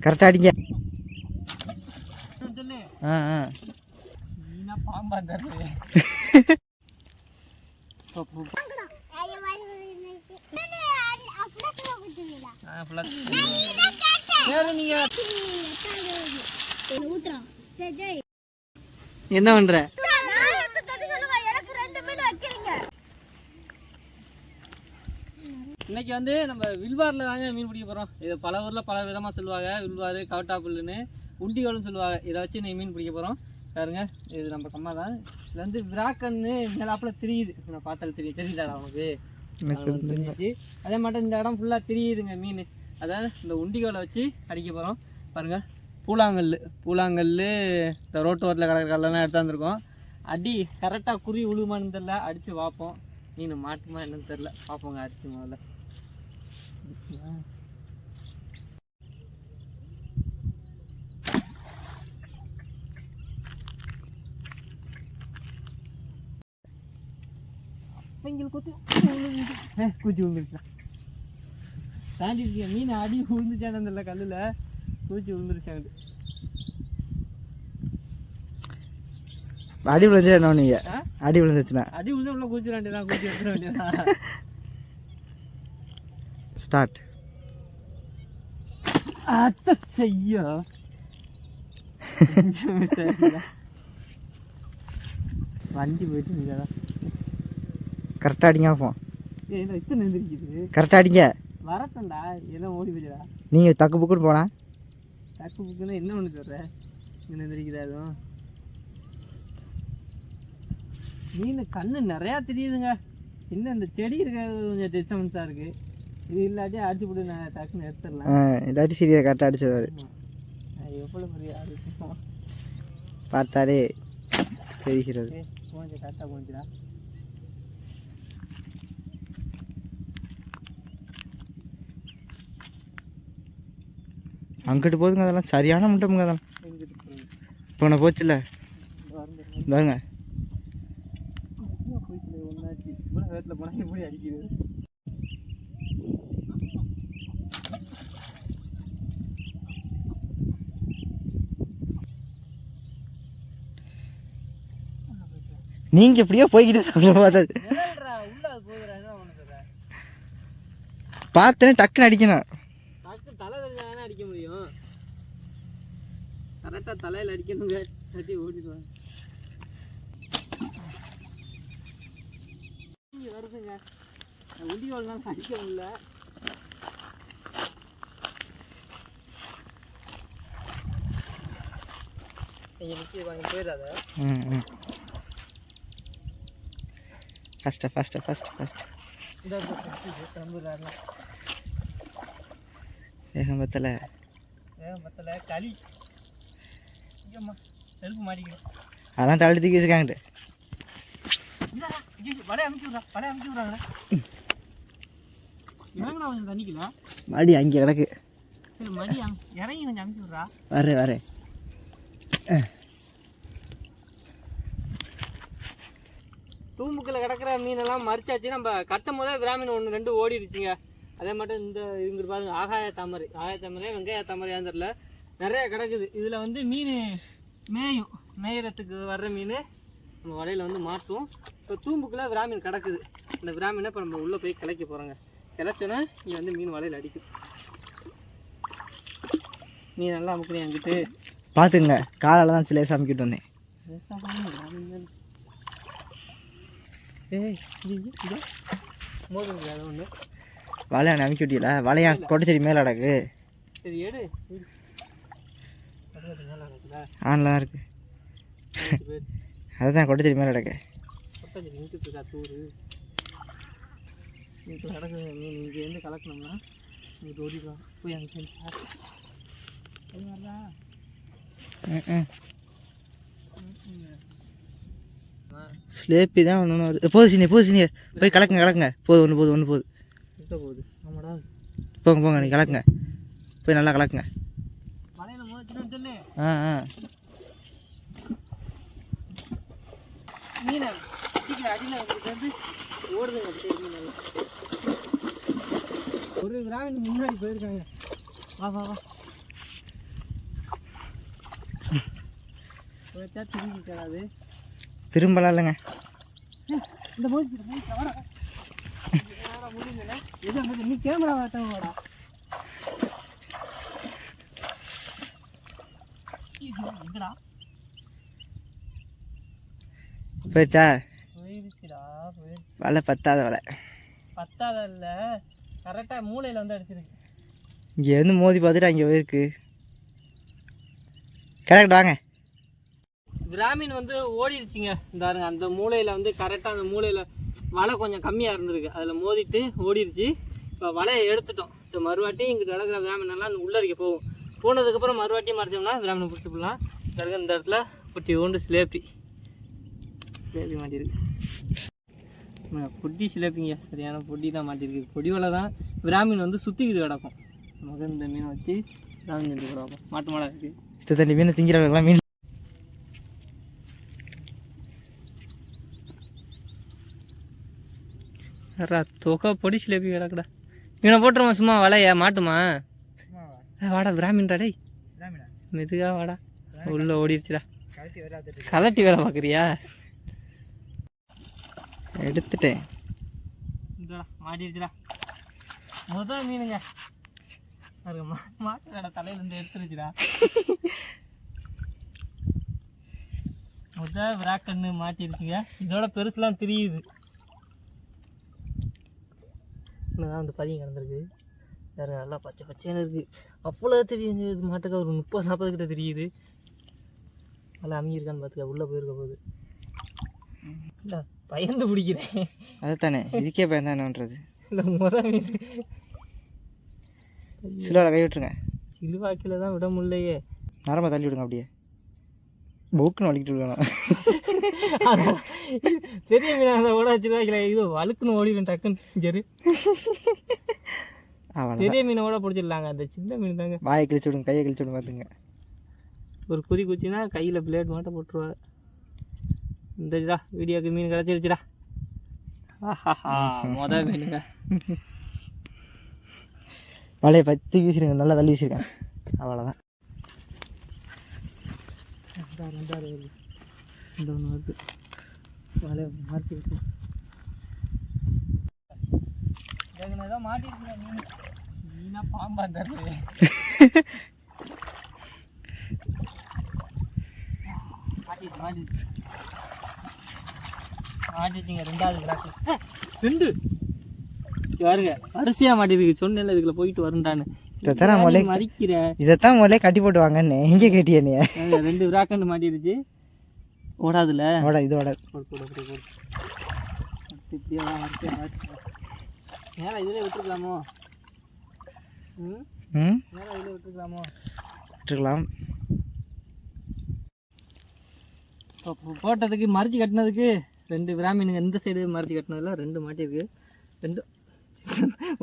கரெக்டாக அடிங்க. ஆ ஆ. என்ன பண்ற? இன்னைக்கு வந்து நம்ம வில்வாரில் தாங்க மீன் பிடிக்க போகிறோம் இது பல ஊரில் பல விதமாக சொல்லுவாங்க. வில்வாரு கவட்டாப்புல்லுன்னு உண்டிகோல்னு சொல்லுவாங்க. இதை வச்சு இன்னைக்கு மீன் பிடிக்க போகிறோம் பாருங்க இது நம்ம கம்மா தான். இதில் வந்து விராக்கன்னு மேலாப்புல தெரியுது. நான் பார்த்தாலும் தெரியும். தெரியுதாடா அது தெரிஞ்சிச்சு. அதே மட்டும் இந்த இடம் ஃபுல்லாக தெரியுதுங்க மீன். அதாவது இந்த உண்டிகோலை வச்சு அடிக்க போகிறோம் பாருங்க பூலாங்கல் பூலாங்கல் இந்த ரோட்டு ஓரத்தில் கிடக்கிற கல்லெல்லாம் எடுத்து வந்திருக்கோம். அடி கரெக்டாக குறி உழுமான்னு தெரில அடித்து பார்ப்போம். மீன் மாட்டுமா என்னன்னு தெரில பார்ப்போங்க அடிச்சு முதல்ல. அவங்களுக்கு குத்து குச்சி மீன் அடி விழுந்துச்சான்னு அந்த கல்லில் குச்சி விழுந்துருச்சாங்க அடி விழுந்துச்சு என்ன நீங்கள் அடி விழுந்துச்சுண்ணா அடி விழுந்து உள்ள குச்சி வேண்டியதான் குச்சி எடுத்துட வேண்டியதான் ஸ்டார்ட் அத்த செய்யா வண்டி போயிட்டு இருக்காதா கரெக்டாக அடிங்க இந்த இத்தனை எழுந்திருக்குது. கரெக்டாக அடிங்க. வரட்டண்டா எல்லாம் ஓடி போயிடுடா. நீங்கள் தக்கு புக்குன்னு போனா? தக்கு புக்குன்னு என்ன ஒன்று சொல்ற? இங்கே எழுந்திருக்குதா அதுவும்? மீன் கண்ணு நிறையா தெரியுதுங்க. இன்னும் இந்த செடி இருக்கிறது கொஞ்சம் டிஸ்டர்பன்ஸாக இருக்குது இது இல்லாட்டி அடிச்சு நான் டக்குன்னு எடுத்துடலாம். ஆ இல்லாட்டி சரியா கரெக்டாக அடிச்சது எவ்வளோ பெரிய ஆள் பார்த்தாலே தெரிகிறது. கொஞ்சம் கரெக்டாக கொஞ்சடா அங்கிட்டு போதுங்க அதெல்லாம் சரியான முட்டமுங்க அதெல்லாம். போகுது போன போச்சுல இந்தாங்க. போனால் எப்படி அடிக்குது நீங்கள் எப்படியோ போய்கிட்டு பார்த்தா. நிழல்றா உள்ள அது? போகுதுடா என்ன பண்ண சொல்ற பார்த்தேன்னு டக்குன்னு அடிக்கணும் அடிக்க முடியும். கரெக்டாக தலையில் அடிக்கணுங்க தட்டி ஓடிடுவாங்க வருதுங்க. உண்டிகோல்னால அடிக்க முடியல. போயிடாத. ஃபஸ்ட்டு ஃபஸ்ட்டு ஃபஸ்ட்டு ஃபஸ்ட்டு வேகம் பத்தலை ஏன் பத்தல களி செருப்பு மாட்டிக்கிறேன் அதான் தள்ளி தூக்கி வச்சுக்காங்கிட்டு இந்தாடா, ஐயோ, வடைய அமுக்கி விட்றா வடைய அமுக்கி விட்றாங்கண்ணே இறங்குண்ணா கொஞ்சம் தண்ணிக்கல மடி அங்கே கிடக்கு சரி மடி அம்- இறங்கி கொஞ்சம் அமுக்கி விட்றா வரேன் வரேன் தூம்புக்கில் கிடக்கிற மீனெல்லாம் மறிச்சாச்சு. நம்ம கட்டும் போதே பிராமின் ஒன்று ரெண்டு ஓடிடுச்சுங்க. அதே மட்டும் இந்த இங்க பாருங்க ஆகாய தாமரை. ஆகாய தாமரை வெங்காய தாமரையான்னு தெரியல. நிறைய கிடக்குது. இதில் வந்து மீன் மேயும். மேயறதுக்கு வர்ற மீன் நம்ம வலையில் வந்து மாட்டும் இப்போ தூம்புக்குள்ள விராமீன் கிடக்குது. இந்த விராமீனை இப்போ நம்ம உள்ளே போய் கிளைக்க போகிறோங்க கிளச்சோன்னா இங்கே வந்து மீன் வலையில் அடிக்கும் நீ நல்லா அமுக்குறீ என்கிட்ட. பார்த்துங்க காலால் தான் சிலையை சமைக்கிட்டு வந்தேன் ஏய் இது இது இதோ மோதுங்க அது ஒன்று வலையை அமைக்கி விட்டியல. வலையா கொட்டச்செடி மேலே கிடக்கு சரி எடு. எடு. பக்கத்துல மேல இருக்குதா? ஆனில் தான் இருக்குது நைட்டு போய் அதுதான் கொட்டச்செடி மேலே இருக்கா தூரு இப்போ கிடக்குது மீன் இங்கேருந்து கலக்கணும்னா இங்கே ஓடிடுவான் போய் அங்கே. அது மாதிரிடா. ஸ்லேப்பி தான் ஒன்று ஒன்று வருது. போது சீனியர் போது சீனியர். போய் கலக்குங்க கலக்குங்க. போதும் ஒன்று போதும் ஒன்று போகுது. போகுது? ஆமாடா போங்க போங்க நீ கலக்குங்க. போய் நல்லா கலக்குங்க. ஆ ஆ. மீனை அடியில் வந்து ஓடுதுங்க. ஒரு கிராமத்துக்கு முன்னாடி போயிருக்காங்க. வா வா வா. திரும்பி திரும்பலாம் இல்லைங்க போயிடுச்சா. வலை பத்தாத வலை. பத்தாத இல்லை கரெக்டாக மூளையில் வந்து அடிச்சிருக்கு. இங்கே வந்து மோதி பார்த்துட்டு அங்கே போயிருக்கு. கிடக்கட்டு வாங்க. கிராமின் வந்து ஓடிடுச்சுங்க இந்தாருங்க அந்த மூலையில் வந்து கரெக்டாக அந்த மூலையில் வலை கொஞ்சம் கம்மியாக இருந்திருக்கு. அதில் மோதிட்டு ஓடிடுச்சு இப்போ வலையை எடுத்துட்டோம். இப்போ மறுவாட்டி இங்கிட்டு நடக்கிற கிராமின் எல்லாம் அந்த உள்ளறிக்க போகும். போனதுக்கப்புறம் மறுவாட்டி மறைச்சோம்னா கிராமினை பிடிச்சி போடலாம் பிறகு இந்த இடத்துல குட்டி ஓண்டு சிலேப்பி சிலேப்பி மாட்டியிருக்கு. பொட்டி சிலேப்பிங்க சரியான பொட்டி தான் மாட்டியிருக்கு. பொடி வலை தான் கிராமின் வந்து சுற்றிக்கிட்டு கிடக்கும். நமக்கு இந்த மீனை வச்சு கிராமின் எடுத்து கிடக்கும். மாட்டு மாடா இருக்குது இத்த தண்ணி திங்கிறவங்களாம் மீன் ரா தொகை பொடி சிலேபி கிடக்குடா? இவனை போட்டுருமா சும்மா வலைய? மாட்டுமா? வாடா பிராமின்டா டேய். மெதுகா வாடா. உள்ள ஓடிடுச்சுடா கலட்டி வேலை பார்க்குறியா எடுத்துட்டேன். மாட்டிடுச்சுடா முதல் மீனுங்க. பாருங்க மா மாட்டுக்கடை தலையிலேருந்து எடுத்துருச்சுடா. முத விராக்கண்ணு மாட்டிருச்சுங்க. இதோட பெருசுலாம் தெரியுது. இன்னும் அந்த பதியம் கிடந்திருக்கு. வேறு நல்லா பச்சை பச்சையான இருக்குது அவ்வளோ தெரியுது இது மாட்டுக்கு ஒரு முப்பது நாற்பது கிட்ட தெரியுது. நல்லா அமையிருக்கான்னு பார்த்துக்க உள்ளே போயிருக்க போகுது. இல்லை பயந்து பிடிக்கிறேன். அதுதானே இதுக்கே பயன் தானேன்றது இல்லை முத மீன். சிலோட கை விட்டுருங்க. சிலுவாக்கில் தான் விட முடியலையே. நரம்ப தள்ளி விடுங்க அப்படியே. புக்குன்னு வலிக்கிட்டு அதான். பெரிய மீன் அந்த ஓட வச்சிருவாங்களே இது வழுக்குன்னு ஓடிடும் டக்குன்னு. சரி பெரிய மீனை ஓட பிடிச்சிடலாங்க. அந்த சின்ன மீன் தாங்க. வாயை கிழிச்சு விடுங்க கையை கிழிச்சு விடுங்க பார்த்துங்க. ஒரு குதி குச்சினா கையில் பிளேட் மாட்ட போட்டுருவாரு. இந்த இதுடா வீடியோக்கு மீன் கிடச்சிருச்சுடா. ஆஹாஹா மொத மீனுங்க. வலையை பற்றி வீசிடுங்க நல்லா தள்ளி வீசிருக்கேன் அவ்வளோதான் ரெண்டாறு ரெண்டாவது வருது இந்த ஒன்று வருது வலையை மாற்றி விட்டு ஏதோ மாட்டிருக்கீங்க மீன் மீனா பாம்பா தரல மாட்டிட்டு மாட்டிட்டு மாட்டிட்டீங்க ரெண்டாவது கிளாஸ் ரெண்டு பாருங்க வரிசையா மாட்டிருக்கு. சொன்னேன்ல இதுக்குள்ள போயிட்டு வரண்டான்னு இதைத்தான் நான் முதல்ல மறிக்கிற இதைத்தான் முதல்ல கட்டி போட்டு வாங்கன்னு. எங்கே கேட்டியா நீ? ரெண்டு விராக்கண்டு மாட்டிருச்சு ஓடாதுல? ஓட வரிசையா மாட்டு. நேரா இதுல விட்டுருக்கலாமோ? ம்? நேரா இதுல விட்டுருக்கலாமோ? விட்டுருக்கலாம். போட்டதுக்கு மறிச்சு கட்டினதுக்கு ரெண்டு பிராமினுங்க இந்த சைடு மறிச்சு கட்டினதுல ரெண்டு மாட்டியிருக்கு. ரெண்டு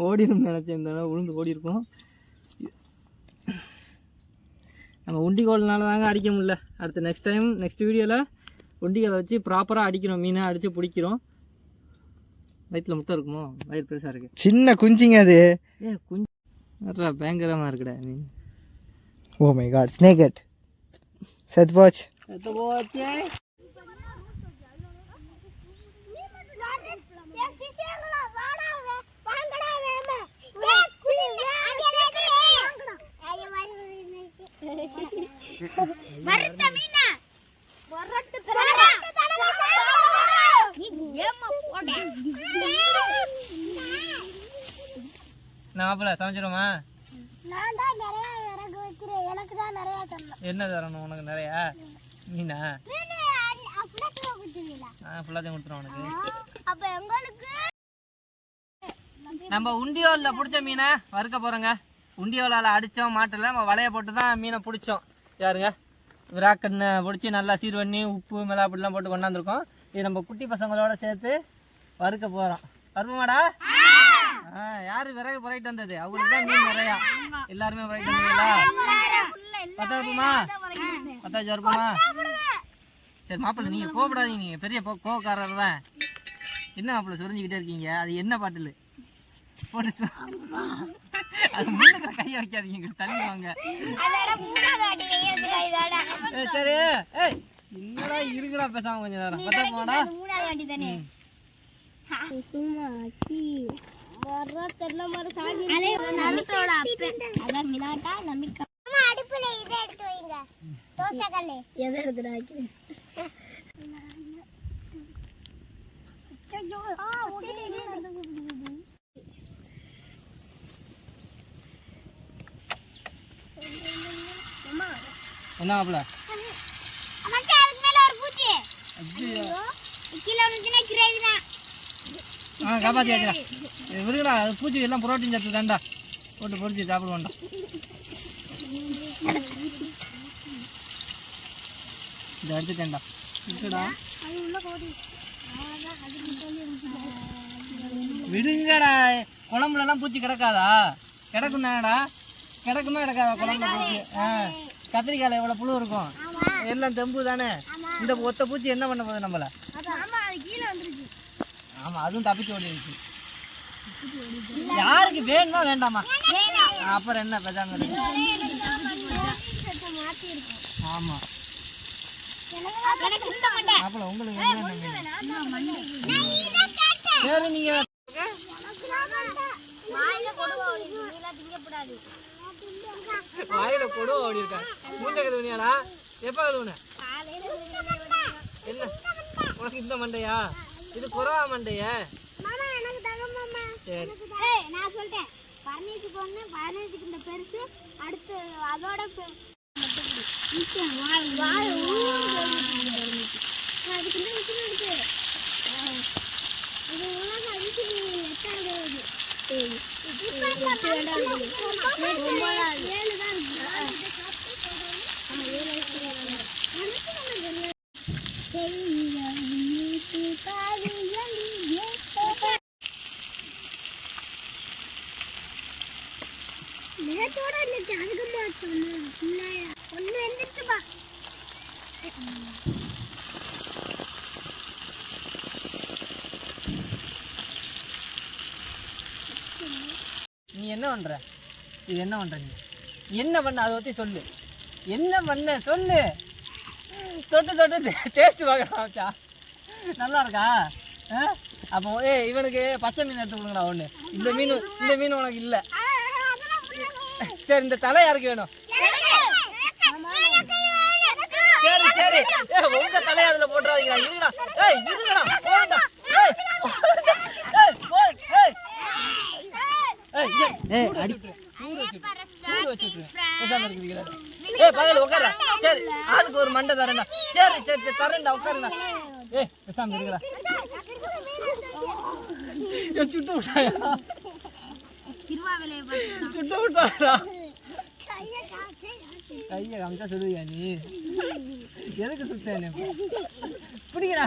ஓடிடும் அளவு உளுந்து ஓடி இருக்கும் நம்ம உண்டிகோல்னால தாங்க அடிக்க முடியல. அடுத்து நெக்ஸ்ட் டைம் நெக்ஸ்ட் வீடியோவில் உண்டிகோலை வச்சு ப்ராப்பராக அடிக்கிறோம். மீனை அடித்து பிடிக்கிறோம். வயிற்றில் முட்டை இருக்குமோ? வயிறு பெருசாக இருக்கு. சின்ன குஞ்சிங்க அது. ஏ கொஞ்சம் பயங்கரமாக இருக்குடா மீன் oh my god snake head செத் போச் எத்த போச்சே நான் மாப்பிள்ள சமைச்சிருமா நான் தான் நிறைய விறகு வைக்கிறேன். எனக்கு தான் நிறைய தரணும். என்ன தரணும்? உனக்கு நிறையா? மீனா? ஃபுல்லாத்தையும் கொடுத்துருவோம் உனக்கு. அப்ப எங்களுக்கு நம்ம உண்டியோலில் பிடிச்ச மீனை வறுக்க போகிறோங்க உண்டியோலால் அடித்தோம் மாட்டில் நம்ம வலையை போட்டு தான் மீனை பிடிச்சோம். யாருங்க? விராக்கண்ணை பிடிச்சி நல்லா சீர் பண்ணி உப்பு மிளகாப்பொடிலாம் போட்டு கொண்டாந்துருக்கோம். இது நம்ம குட்டி பசங்களோட சேர்த்து வறுக்க போகிறோம் வருமாடா ஆ யார் விறகு புரைட்டு வந்தது? அவங்களுக்கு தான் மீன் நிறையா. எல்லாருமே புரைட்டு வந்தீங்களா? பத்தா இருப்போமா பத்தாச்சு இருப்போமா சரி மாப்பிள்ளை நீங்கள் கோவப்படாதீங்க. நீங்கள் பெரிய போ கோவக்காரர் தான் என்ன மாப்பிள்ளை சொரிஞ்சிக்கிட்டே இருக்கீங்க? அது என்ன பாட்டில்? போட்டு சொ- அது முன்னுக்கு கையை வைக்காதீங்க இங்கிட்டு தள்ளி வாங்க அதோட மூணாவது வாட்டி கையை வச்சுக்கோ இதோட ஏய், சரி. ஏய் என்னடா இருக்குடா பேசாம கொஞ்ச நேரம். பத்தா போடா அது மூணாவது வாட்டி தானே? சும்மா கீ வர்ற தென்னை மரம் சாகி நம்பிக்கையோட அப்பன் அதான் மிலாட்டா நம்பிக்கை அம்மா அடுப்புல இதை எடுத்து வைங்க. தோசை கல்லு எதை எடுத்து அதுக்கு மேல ஒரு பூச்சி ஆ காப்பாத்தி ஆச்சுடா விருங்கடா அது பூச்சி எல்லாம் புரோட்டீன் சத்து தான்டா. போட்டு பொரிச்சு சாப்பிடுவோம்டா. வேண்டாம் இதை எடுத்துட்டேன்டா. இருக்குடா அது உள்ள விடுங்கடா குழம்புல பூச்சி கிடக்காதா? கிடக்குண்ணாடா கிடக்குமா கிடக்காதா? குழம்புல பூச்சி. ஆ கத்திரிக்காயில எவ்வளோ புழு இருக்கும்? எல்லாம் தெம்பு தானே? இந்த ஒத்த பூச்சி என்ன பண்ண போகுது நம்மள? ஆமா அது கீழே வந்துருச்சு. ஆமா அதுவும் தப்பிச்சு ஓடிடுச்சு. யாருக்கு வேணுமா வேண்டாமா? அப்புறம் என்ன பேசாம இருக்கு மாத்தி இருக்கும் ஆமா. எனக்கு இந்த மண்டை. அப்பல உங்களுக்கு சரி நீங்க. வாயில கொடு ஓடி இருக்கா. மூஞ்ச கழுவுனியாடா? எப்ப கழுவுன? என்ன? உனக்கு இந்த மண்டையா? இது புறவா மண்டைய? சரி. ஏய் நான் சொல்லிட்டேன். பர்னீஸுக்கு ஒன்று பர்னீஸுக்கு இந்த பெருசு அடுத்து அதோட பெ- வாய் வாய் அதுக்கு இது உலக அதிசயம் எட்டாவது ஏழு தான் இருக்கு நேத்தோட இன்னைக்கு அதிகமா சொன்னேன் ஒன்னு எந்திரிச்சுப்பா நீ என்ன பண்ற? இது என்ன பண்ற நீ? என்ன பண்ண? அதை பற்றி சொல்லு. என்ன பண்ண? சொல்லு. தொட்டு தொட்டு டேஸ்ட் பார்க்கறாச்சா நல்லா இருக்கா? ஆ? அப்போ ஏ இவனுக்கு பச்சை மீன் எடுத்து கொடுங்கடா ஒன்று இந்த மீன் இந்த மீன் உனக்கு இல்லை. சரி இந்த தலை யாருக்கு வேணும்? சரி சரி. ஏ உங்க தலையை அதுல போட்டுறாதீங்களா இருங்கடா. ஏய் இருங்கடா. போங்கடா ஏய் ஏய் போய் ஏய் ஏய் இங்க. ஏய் அடி ஊர் வச்சுட்டு ஊர் வச்சுட்டு பேசாம இருக்கிறீங்களா ஏய் பகல் உட்கார சரி ஆளுக்கு ஒரு மண்டை தரேன்டா சரி சரி சரி தரேன்டா உட்காருடா ஏய் பேசாம இருக்கிறா ஏய் சுட்டு விட்டாயா? சுட்டு விட்டாடா கையை காமிச்சா. சொல்லுவியா நீ? எதுக்கு சுத்தேன் பிடிக்கிறா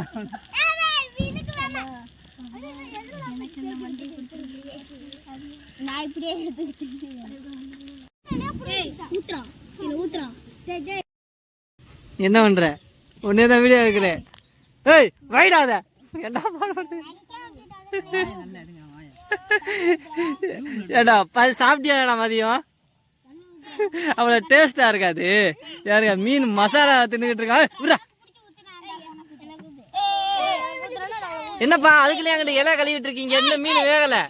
நான் இப்படியே எடுத்துக்கிட்டேன் என்ன பண்ற? ஒன்னே தான் வீடியோ எடுக்கிறேன். ஏய் வைடாத. என்ன பண்ணுறது ஏடா ப சாப்பிட்டியாடா மதியம்? அவ்வளோ டேஸ்ட்டாக இருக்காது. யாருக்கா மீன் மசாலா தின்னுக்கிட்டு இருக்கா? என்னப்பா அதுக்குள்ளே என்கிட்ட இலை கழுவிட்டு இருக்கீங்க என்ன மீன் வேகலை.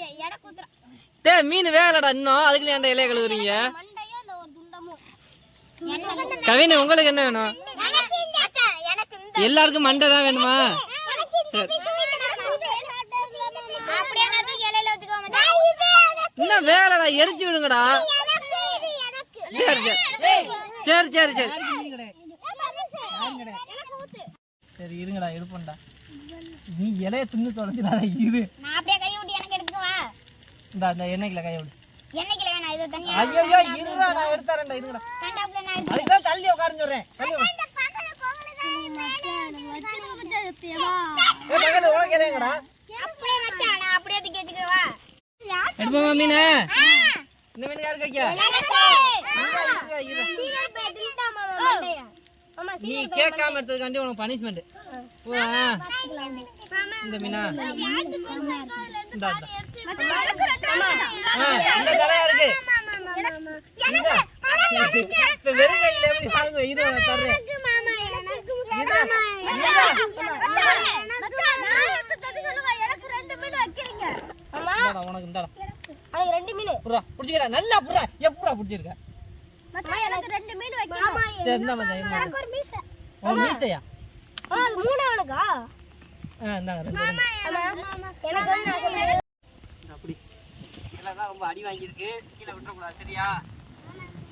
டே மீன் வேகலடா இன்னும். அதுக்குள்ளே என்கிட்ட இலைய கழுவுறீங்க? கவின் உங்களுக்கு என்ன வேணும்? எல்லாருக்கும் மண்டை தான் வேணுமா? இன்னும் வேகலடா எரிச்சு விடுங்கடா. சரி சரி. சரி சரி சரி. சரி இருங்கடா இருப்போம்டா நீ இலைய தின்னு தொலைச்சிடாத இரு. நான் அப்படியே கை விட்டு எனக்கு எடுத்துக்கவா இந்த அந்த எண்ணெய்க்குள்ள கையை விடு என்னைக்குல வேணாம் இதை தனியா ஐயோ இருடா நான் எடுத்தாரேன்டா இருங்கடா கண்டாப்புல நான் எடுத்து அதுக்கு தான் தள்ளி உட்காருன்னு சொல்றேன். தள்ளி. இந்த பகல கோவல ஏய், பக்கத்துல உனக்கு இலையங்கடா அப்படியே மச்சான் நான் அப்படியே தூக்கி வச்சுக்கிறவா எடுப்போமா மீனு? இந்த மீன் யாருக்கு வைக்க? இரு, இரு. மாமா நீ கேட்காம எடுத்ததுக்காண்டி உனக்கு பனிஷ்மெண்ட் இந்த மீனா. இந்த இந்த. ஆ, இந்த தலையா இருக்கு இப்ப வெறும் கையில எப்படி வாங்க நான் தர்றேன். மாமா எனக்கு இருடா, எனக்கு ரெண்டு மீன் வைக்கிறீங்க. இந்தாடா, உனக்கு இந்தாடா. ரெண்டு மீன். புறா புடிச்சுக்கடா நல்லா புறா எப்படா புடிச்சிருக்க? எனக்கு ரெண்டு மீன் வைக்கணும். சரி இந்தா மச்சான், இந்தா. எனக்கு ஒரு மீசை. உன் மீசையா? மூணு அவனுக்கா? ஆ இந்தாங்க ரெண்டு ரெண்டு. எனக்கு வந்து நான் சொல்றேன். இந்தா, அப்படி. எல்லாம் தான் ரொம்ப அடி வாங்கியிருக்கு. கீழே விட்டுறக்கூடாது சரியா?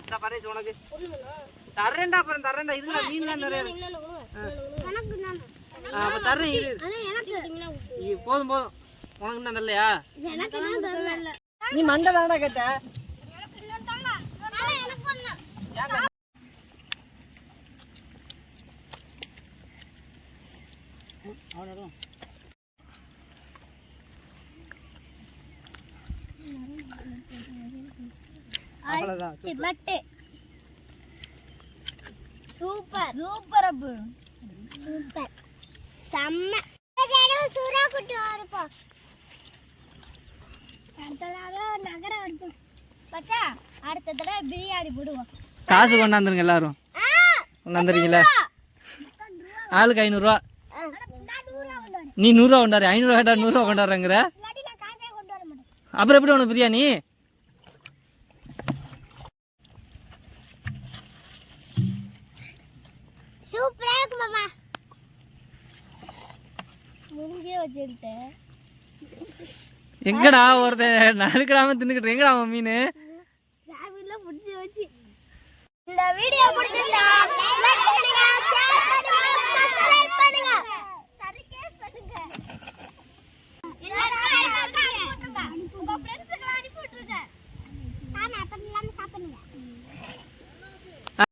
இந்த பரேஷ் உனக்கு. தர்றேன்டா அப்புறம் தர்றேன்டா. இதுல மீன்லாம் நிறைய இருக்கு. அப்ப தர்றேன் இரு. போதும் போதும். உனக்கு இன்னும் நல்லையா நீ மண்டை தானடா கேட்ட மாமா எனக்கு ஒண்ணு அவ்வளவுதான் பட்டு சூப்பர் சூப்பர் அப்பு சூப்பர் செம்ம சூறா குட்டி இருப்போம் அடுத்த தடவை நகரம் இருப்போம் பச்சா அடுத்த தடவை பிரியாணி போடுவோம். காசு கொண்டாந்துருங்க எல்லாரும். கொண்டாந்துறீங்களா ஆளுக்கு ஐநூறுரூவா நீ நூறுரூவா கொண்டாரு ஐநூறுவா கேட்டா நூறுரூவா கொண்டாடுறேங்கிற அப்புறம் எப்படி உனக்கு பிரியாணி சூப்பரா இருக்கு மாமா. முடிஞ்சே வச்சுக்கிட்டேன் எங்கடா ஒருத்தன் நறுக்கடாம தின்னுக்கிட்டு எங்கடா அவன் மீன்? வீடியோ பிடிச்சிருந்தா லைக் பண்ணுங்க எல்லாரும் அனுப்பி விட்டுருங்க உங்க ஃப்ரெண்ட்ஸ்க்கு அனுப்பி